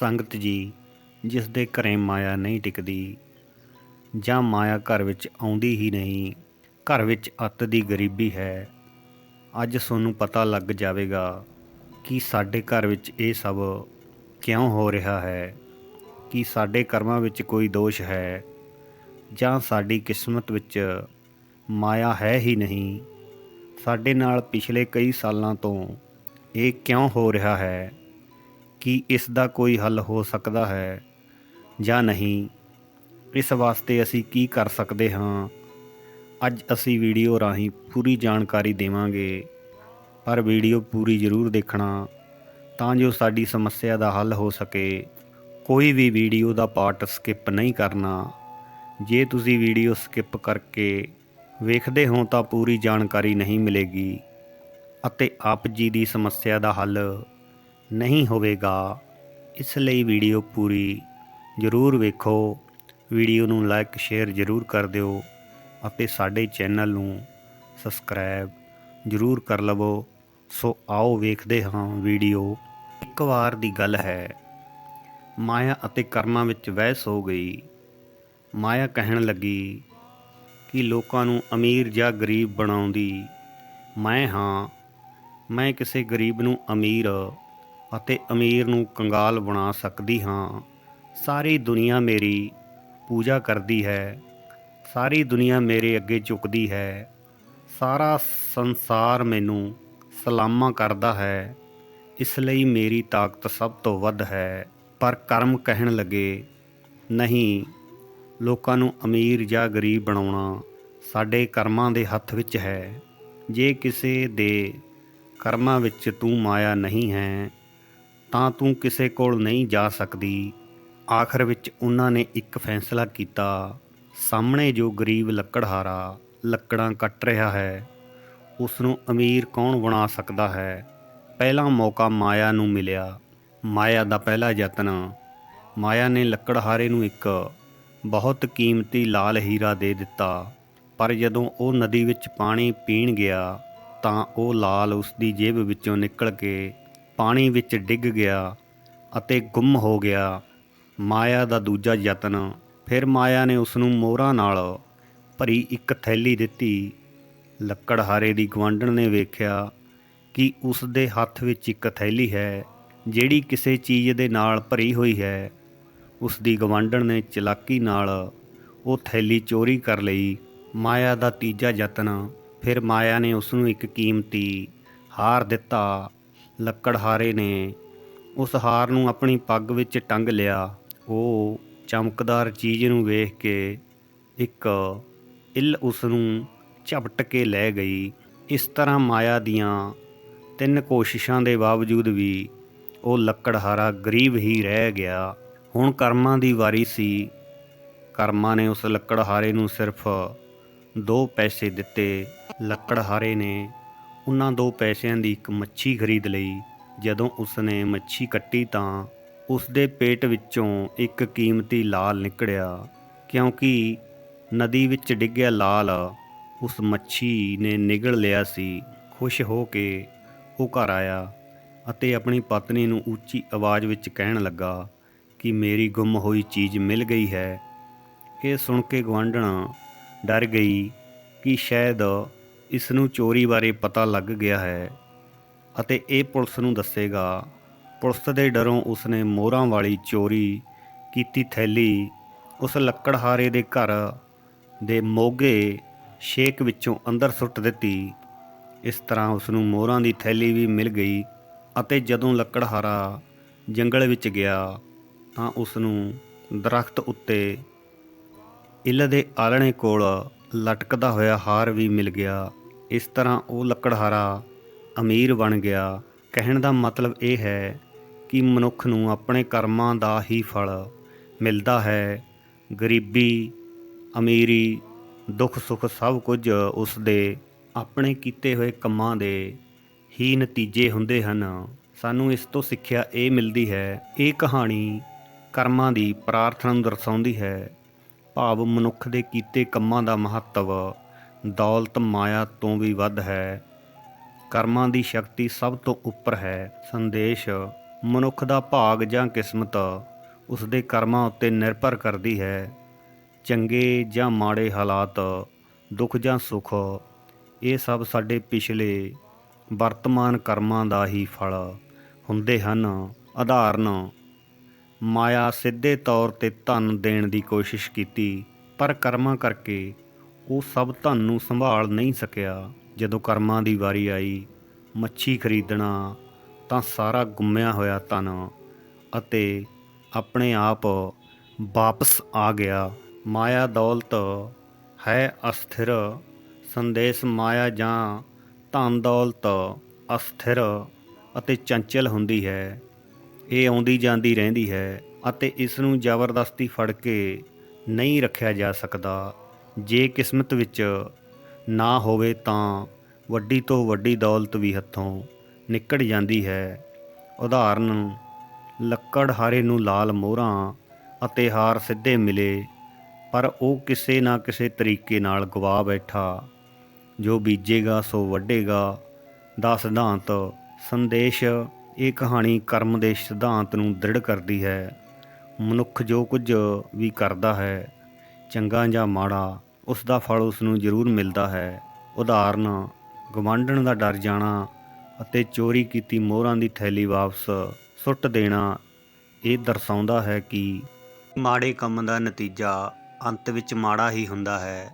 ਸੰਗਤ ਜੀ, ਜਿਸ ਦੇ ਘਰੇ ਮਾਇਆ ਨਹੀਂ ਟਿਕਦੀ, ਜਾਂ ਮਾਇਆ ਘਰ ਵਿੱਚ ਆਉਂਦੀ ਹੀ ਨਹੀਂ, ਘਰ ਵਿੱਚ ਅੱਤ ਦੀ ਗਰੀਬੀ ਹੈ, ਅੱਜ ਤੁਹਾਨੂੰ ਪਤਾ ਲੱਗ ਜਾਵੇਗਾ ਕਿ ਸਾਡੇ ਘਰ ਵਿੱਚ ਇਹ ਸਭ ਕਿਉਂ ਹੋ ਰਿਹਾ ਹੈ, ਕਿ ਸਾਡੇ ਕਰਮਾਂ ਵਿੱਚ ਕੋਈ ਦੋਸ਼ ਹੈ, ਜਾਂ ਸਾਡੀ ਕਿਸਮਤ ਵਿੱਚ ਮਾਇਆ ਹੈ ਹੀ ਨਹੀਂ। ਸਾਡੇ ਨਾਲ ਪਿਛਲੇ ਕਈ ਸਾਲਾਂ ਤੋਂ ਇਹ ਕਿਉਂ ਹੋ ਰਿਹਾ ਹੈ? ਕਿ ਇਸ ਦਾ ਕੋਈ ਹੱਲ ਹੋ ਸਕਦਾ ਹੈ ਜਾਂ ਨਹੀਂ। ਇਸ ਵਾਸਤੇ ਅਸੀਂ ਕੀ ਕਰ ਸਕਦੇ ਹਾਂ? ਅੱਜ ਅਸੀਂ ਵੀਡੀਓ ਰਾਹੀਂ ਪੂਰੀ ਜਾਣਕਾਰੀ ਦੇਵਾਂਗੇ, ਪਰ ਵੀਡੀਓ ਪੂਰੀ ਜ਼ਰੂਰ ਦੇਖਣਾ ਤਾਂ ਜੋ ਸਾਡੀ ਸਮੱਸਿਆ ਦਾ ਹੱਲ ਹੋ ਸਕੇ। ਕੋਈ ਵੀ ਵੀਡੀਓ ਦਾ ਪਾਰਟ ਸਕਿਪ ਨਹੀਂ ਕਰਨਾ। ਜੇ ਤੁਸੀਂ ਵੀਡੀਓ ਸਕਿਪ ਕਰਕੇ ਵੇਖਦੇ ਹੋ ਤਾਂ ਪੂਰੀ ਜਾਣਕਾਰੀ ਨਹੀਂ ਮਿਲੇਗੀ ਅਤੇ ਆਪ ਜੀ ਦੀ ਸਮੱਸਿਆ ਦਾ ਹੱਲ ਨਹੀਂ ਹੋਵੇਗਾ। ਇਸ ਲਈ ਵੀਡੀਓ ਪੂਰੀ ਜ਼ਰੂਰ ਵੇਖੋ। ਵੀਡੀਓ ਨੂੰ ਲਾਈਕ, ਸ਼ੇਅਰ ਜ਼ਰੂਰ ਕਰ ਦਿਓ ਅਤੇ ਸਾਡੇ ਚੈਨਲ ਨੂੰ ਸਬਸਕ੍ਰਾਈਬ ਜ਼ਰੂਰ ਕਰ ਲਵੋ। ਸੋ ਆਓ ਵੇਖਦੇ ਹਾਂ ਵੀਡੀਓ। ਇੱਕ ਵਾਰ ਦੀ ਗੱਲ ਹੈ, ਮਾਇਆ ਅਤੇ ਕਰਮਾਂ ਵਿੱਚ ਵਹਿਸ ਹੋ ਗਈ। ਮਾਇਆ ਕਹਿਣ ਲੱਗੀ ਕਿ ਲੋਕਾਂ ਨੂੰ ਅਮੀਰ ਜਾਂ ਗਰੀਬ ਬਣਾਉਂਦੀ। ਮੈਂ ਹਾਂ, ਮੈਂ ਕਿਸੇ ਗਰੀਬ ਨੂੰ ਅਮੀਰ ਅਤੇ ਅਮੀਰ ਨੂੰ ਕੰਗਾਲ ਬਣਾ ਸਕਦੀ ਹਾਂ। ਸਾਰੀ ਦੁਨੀਆ ਮੇਰੀ ਪੂਜਾ ਕਰਦੀ ਹੈ। ਸਾਰੀ ਦੁਨੀਆ ਮੇਰੇ ਅੱਗੇ ਝੁਕਦੀ ਹੈ। ਸਾਰਾ ਸੰਸਾਰ ਮੈਨੂੰ ਸਲਾਮਾਂ ਕਰਦਾ ਹੈ। ਇਸ ਲਈ ਮੇਰੀ ਤਾਕਤ ਸਭ ਤੋਂ ਵੱਧ ਹੈ। ਪਰ ਕਰਮ ਕਹਿਣ ਲੱਗੇ, ਨਹੀਂ, ਲੋਕਾਂ ਨੂੰ ਅਮੀਰ ਜਾਂ ਗਰੀਬ ਬਣਾਉਣਾ ਸਾਡੇ ਕਰਮਾਂ ਦੇ ਹੱਥ ਵਿੱਚ ਹੈ। ਜੇ ਕਿਸੇ ਦੇ ਕਰਮਾਂ ਵਿੱਚ ਤੂੰ ਮਾਇਆ ਨਹੀਂ ਹੈ ਤਾਂ ਤੂੰ ਕਿਸੇ ਕੋਲ ਨਹੀਂ ਜਾ ਸਕਦੀ। ਆਖਰ ਵਿੱਚ ਉਹਨਾਂ ਨੇ ਇੱਕ ਫੈਸਲਾ ਕੀਤਾ, ਸਾਹਮਣੇ ਜੋ ਗਰੀਬ ਲੱਕੜਹਾਰਾ ਲੱਕੜਾਂ ਕੱਟ ਰਿਹਾ ਹੈ ਉਸ ਨੂੰ ਅਮੀਰ ਕੌਣ ਬਣਾ ਸਕਦਾ ਹੈ? ਪਹਿਲਾ ਮੌਕਾ ਮਾਇਆ ਨੂੰ ਮਿਲਿਆ। ਮਾਇਆ ਦਾ ਪਹਿਲਾ ਯਤਨ, ਮਾਇਆ ਨੇ ਲੱਕੜਹਾਰੇ ਨੂੰ ਇੱਕ ਬਹੁਤ ਕੀਮਤੀ ਲਾਲ ਹੀਰਾ ਦੇ ਦਿੱਤਾ, ਪਰ ਜਦੋਂ ਉਹ ਨਦੀ ਵਿੱਚ ਪਾਣੀ ਪੀਣ ਗਿਆ, ਤਾਂ ਉਹ ਲਾਲ ਉਸ ਦੀ ਜੇਬ ਵਿੱਚੋਂ ਨਿਕਲ ਕੇ ਪਾਣੀ ਵਿੱਚ ਡਿੱਗ ਗਿਆ ਅਤੇ ਗੁੰਮ ਹੋ ਗਿਆ। ਮਾਇਆ ਦਾ ਦੂਜਾ ਯਤਨ। ਫਿਰ ਮਾਇਆ ਨੇ ਉਸ ਨੂੰ ਮੋਹਰਾਂ ਨਾਲ ਭਰੀ ਇੱਕ ਥੈਲੀ ਦਿੱਤੀ। ਲੱਕੜਹਾਰੇ ਦੀ ਗਵਾਂਢਣ ਨੇ ਵੇਖਿਆ ਕਿ ਉਸ ਦੇ ਹੱਥ ਵਿੱਚ ਇੱਕ ਥੈਲੀ ਹੈ, ਜਿਹੜੀ ਕਿਸੇ ਚੀਜ਼ ਦੇ ਨਾਲ ਭਰੀ ਹੋਈ ਹੈ। ਉਸ ਦੀ ਗਵਾਂਢਣ ਨੇ ਚਲਾਕੀ ਨਾਲ ਉਹ ਥੈਲੀ ਚੋਰੀ ਕਰ ਲਈ। ਮਾਇਆ ਦਾ ਤੀਜਾ ਯਤਨ। ਫਿਰ ਮਾਇਆ ਨੇ ਉਸ ਨੂੰ ਇੱਕ ਕੀਮਤੀ ਹਾਰ ਦਿੱਤਾ। ਲੱਕੜਹਾਰੇ ਨੇ ਉਸ ਹਾਰ ਨੂੰ ਆਪਣੀ ਪੱਗ ਵਿੱਚ ਟੰਗ ਲਿਆ। ਉਹ ਚਮਕਦਾਰ ਚੀਜ਼ ਨੂੰ ਵੇਖ ਕੇ ਇੱਕ ਇੱਲ ਉਸ ਨੂੰ ਝਪਟ ਕੇ ਲੈ ਗਈ। ਇਸ ਤਰ੍ਹਾਂ ਮਾਇਆ ਦੀਆਂ ਤਿੰਨ ਕੋਸ਼ਿਸ਼ਾਂ ਦੇ ਬਾਵਜੂਦ ਵੀ ਉਹ ਲੱਕੜਹਾਰਾ ਗਰੀਬ ਹੀ ਰਹਿ ਗਿਆ। ਹੁਣ ਕਰਮਾਂ ਦੀ ਵਾਰੀ ਸੀ। ਕਰਮਾਂ ਨੇ ਉਸ ਲੱਕੜਹਾਰੇ ਨੂੰ ਸਿਰਫ ਦੋ ਪੈਸੇ ਦਿੱਤੇ। ਲੱਕੜਹਾਰੇ ਨੇ ਉਹਨਾਂ ਦੋ ਪੈਸਿਆਂ ਦੀ ਇੱਕ ਮੱਛੀ ਖਰੀਦ ਲਈ। ਜਦੋਂ ਉਸਨੇ ਮੱਛੀ ਕੱਟੀ ਤਾਂ ਉਸਦੇ ਪੇਟ ਵਿੱਚੋਂ ਇੱਕ ਕੀਮਤੀ ਲਾਲ ਨਿਕੜਿਆ, ਕਿਉਂਕਿ ਨਦੀ ਵਿੱਚ ਡਿੱਗਿਆ ਲਾਲ ਉਸ ਮੱਛੀ ਨੇ ਨਿਗਲ ਲਿਆ ਸੀ। ਖੁਸ਼ ਹੋ ਕੇ ਉਹ ਘਰ ਆਇਆ ਅਤੇ ਆਪਣੀ ਪਤਨੀ ਨੂੰ ਉੱਚੀ ਆਵਾਜ਼ ਵਿੱਚ ਕਹਿਣ ਲੱਗਾ ਕਿ ਮੇਰੀ ਗੁੰਮ ਹੋਈ ਚੀਜ਼ ਮਿਲ ਗਈ ਹੈ। ਇਹ ਸੁਣ ਕੇ ਗਵਾਂਢਣਾ ਡਰ ਗਈ ਕਿ ਸ਼ਾਇਦ ਇਸ ਨੂੰ ਚੋਰੀ ਬਾਰੇ ਪਤਾ ਲੱਗ ਗਿਆ ਹੈ ਅਤੇ ਇਹ ਪੁਲਿਸ ਨੂੰ ਦੱਸੇਗਾ। ਪੁਲਿਸ ਦੇ ਡਰੋਂ ਉਸਨੇ ਮੋਹਰਾਂ ਵਾਲੀ ਚੋਰੀ ਕੀਤੀ ਥੈਲੀ, ਉਸ ਲੱਕੜਹਾਰੇ ਦੇ ਘਰ ਦੇ ਮੋਗੇ ਸ਼ੇਕ ਵਿੱਚੋਂ ਅੰਦਰ ਸੁੱਟ ਦਿੱਤੀ। ਇਸ ਤਰ੍ਹਾਂ ਉਸ ਨੂੰ ਮੋਹਰਾਂ ਦੀ ਥੈਲੀ ਵੀ ਮਿਲ ਗਈ ਅਤੇ ਜਦੋਂ ਲੱਕੜਹਾਰਾ ਜੰਗਲ ਵਿੱਚ ਗਿਆ ਤਾਂ ਉਸ ਨੂੰ ਦਰਖਤ ਉੱਤੇ ਇੱਲ ਦੇ ਆਲਣੇ ਕੋਲ ਲਟਕਦਾ ਹੋਇਆ ਹਾਰ ਵੀ ਮਿਲ ਗਿਆ। ਇਸ ਤਰ੍ਹਾਂ ਉਹ ਲੱਕੜਹਾਰਾ ਅਮੀਰ ਬਣ ਗਿਆ। ਕਹਿਣ ਦਾ ਮਤਲਬ ਇਹ ਹੈ ਕਿ ਮਨੁੱਖ ਨੂੰ ਆਪਣੇ ਕਰਮਾਂ ਦਾ ਹੀ ਫਲ ਮਿਲਦਾ ਹੈ। ਗਰੀਬੀ, ਅਮੀਰੀ, ਦੁੱਖ ਸੁੱਖ ਸਭ ਕੁਝ ਉਸ ਦੇ ਆਪਣੇ ਕੀਤੇ ਹੋਏ ਕੰਮਾਂ ਦੇ ਹੀ ਨਤੀਜੇ ਹੁੰਦੇ ਹਨ। ਸਾਨੂੰ ਇਸ ਤੋਂ ਸਿੱਖਿਆ ਇਹ ਮਿਲਦੀ ਹੈ, ਇਹ ਕਹਾਣੀ ਕਰਮਾਂ ਦੀ ਪ੍ਰਾਰਥਨਾ ਨੂੰ ਦਰਸਾਉਂਦੀ ਹੈ। ਭਾਵ ਮਨੁੱਖ ਦੇ ਕੀਤੇ ਕੰਮਾਂ ਦਾ ਮਹੱਤਵ ਦੌਲਤ ਮਾਇਆ ਤੋਂ ਵੀ ਵੱਧ ਹੈ। ਕਰਮਾਂ ਦੀ ਸ਼ਕਤੀ ਸਭ ਤੋਂ ਉੱਪਰ ਹੈ। ਸੰਦੇਸ਼, ਮਨੁੱਖ ਦਾ ਭਾਗ ਜਾਂ ਕਿਸਮਤ ਉਸ ਦੇ ਕਰਮਾਂ ਉੱਤੇ ਨਿਰਭਰ ਕਰਦੀ ਹੈ। ਚੰਗੇ ਜਾਂ ਮਾੜੇ ਹਾਲਾਤ, ਦੁੱਖ ਜਾਂ ਸੁੱਖ, ਇਹ ਸਭ ਸਾਡੇ ਪਿਛਲੇ ਵਰਤਮਾਨ ਕਰਮਾਂ ਦਾ ਹੀ ਫਲ ਹੁੰਦੇ ਹਨ। ਉਦਾਹਰਨ, ਮਾਇਆ ਸਿੱਧੇ ਤੌਰ ਤੇ ਧਨ ਦੇਣ ਦੀ ਕੋਸ਼ਿਸ਼ ਕੀਤੀ, ਪਰ ਕਰਮਾਂ ਕਰਕੇ ਉਹ ਸਭ ਧਨ ਨੂੰ ਸੰਭਾਲ ਨਹੀਂ ਸਕਿਆ। ਜਦੋਂ ਕਰਮਾਂ ਦੀ ਵਾਰੀ ਆਈ, ਮੱਛੀ ਖਰੀਦਣਾ, ਤਾਂ ਸਾਰਾ ਗੁੰਮਿਆ ਹੋਇਆ ਧਨ ਅਤੇ ਆਪਣੇ ਆਪ ਵਾਪਸ ਆ ਗਿਆ। ਮਾਇਆ ਦੌਲਤ, ਹੈ ਅਸਥਿਰ, ਸੰਦੇਸ਼ ਮਾਇਆ ਜਾਂ ਧਨ ਦੌਲਤ ਅਸਥਿਰ ਅਤੇ ਚੰਚਲ ਹੁੰਦੀ ਹੈ। ਇਹ ਆਉਂਦੀ ਜਾਂਦੀ ਰਹਿੰਦੀ ਹੈ ਅਤੇ ਇਸ ਨੂੰ ਜ਼ਬਰਦਸਤੀ ਫੜ ਕੇ ਨਹੀਂ ਰੱਖਿਆ ਜਾ ਸਕਦਾ। ਜੇ ਕਿਸਮਤ ਵਿੱਚ ਨਾ ਹੋਵੇ ਤਾਂ ਵੱਡੀ ਤੋਂ ਵੱਡੀ ਦੌਲਤ ਵੀ ਹੱਥੋਂ ਨਿਕਲ ਜਾਂਦੀ ਹੈ। ਉਦਾਹਰਨ, ਲੱਕੜ ਹਾਰੇ ਨੂੰ ਲਾਲ ਮੋਹਰਾਂ ਅਤੇ ਹਾਰ ਸਿੱਧੇ ਮਿਲੇ, ਪਰ ਉਹ ਕਿਸੇ ਨਾ ਕਿਸੇ ਤਰੀਕੇ ਨਾਲ ਗਵਾ ਬੈਠਾ। ਜੋ ਬੀਜੇਗਾ, ਸੋ ਵੱਢੇਗਾ। ਦਾ ਸਿਧਾਂਤ, ਸੰਦੇਸ਼, ਇਹ ਕਹਾਣੀ ਕਰਮ ਦੇ ਸਿਧਾਂਤ ਨੂੰ ਦ੍ਰਿੜ ਕਰਦੀ ਹੈ। ਮਨੁੱਖ ਜੋ ਕੁਝ ਵੀ ਕਰਦਾ ਹੈ, ਚੰਗਾ ਜਾਂ ਮਾੜਾ ਉਸ ਦਾ ਫਲ ਉਸ ਨੂੰ ਜ਼ਰੂਰ ਮਿਲਦਾ ਹੈ। ਉਦਾਹਰਨ ਗਵਾਂਢਣ ਦਾ ਡਰ ਜਾਣਾ ਅਤੇ ਚੋਰੀ ਕੀਤੀ ਮੋਹਰਾਂ ਦੀ ਥੈਲੀ ਵਾਪਸ ਸੁੱਟ ਦੇਣਾ, ਇਹ ਦਰਸਾਉਂਦਾ ਹੈ ਕਿ ਮਾੜੇ ਕੰਮ ਦਾ ਨਤੀਜਾ ਅੰਤ ਵਿੱਚ ਮਾੜਾ ਹੀ ਹੁੰਦਾ ਹੈ।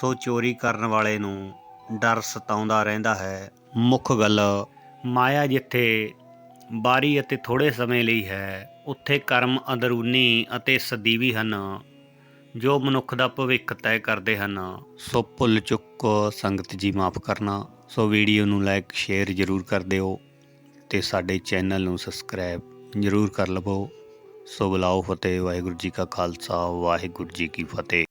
ਸੋ ਚੋਰੀ ਕਰਨ ਵਾਲੇ ਨੂੰ ਡਰ ਸਤਾਉਂਦਾ ਰਹਿੰਦਾ ਹੈ। ਮੁੱਖ ਗੱਲ, ਮਾਇਆ ਜਿੱਥੇ ਬਾਰੀ ਅਤੇ ਥੋੜੇ ਸਮੇਂ ਲਈ ਹੈ, ਉੱਥੇ ਕਰਮ ਅੰਦਰੂਨੀ ਅਤੇ ਸਦੀਵੀ ਹਨ। ਜੋ ਮਨੁੱਖ ਦਾ ਭਵਿੱਖ ਤੈਅ ਕਰਦੇ ਹਨ। ਸੋ ਭੁੱਲ ਚੁੱਕ, ਸੰਗਤ ਜੀ ਮਾਫ ਕਰਨਾ। ਸੋ ਵੀਡੀਓ ਨੂੰ ਲਾਈਕ ਸ਼ੇਅਰ ਜ਼ਰੂਰ ਕਰ ਦਿਓ ਤੇ ਸਾਡੇ ਚੈਨਲ ਨੂੰ ਸਬਸਕ੍ਰਾਈਬ ਜ਼ਰੂਰ ਕਰ ਲਵੋ। ਸੋ ਬੁਲਾਓ ਫਤਿਹ, ਵਾਹਿਗੁਰੂ ਜੀ ਕਾ ਖਾਲਸਾ, ਵਾਹਿਗੁਰੂ ਜੀ ਕੀ ਫਤਿਹ।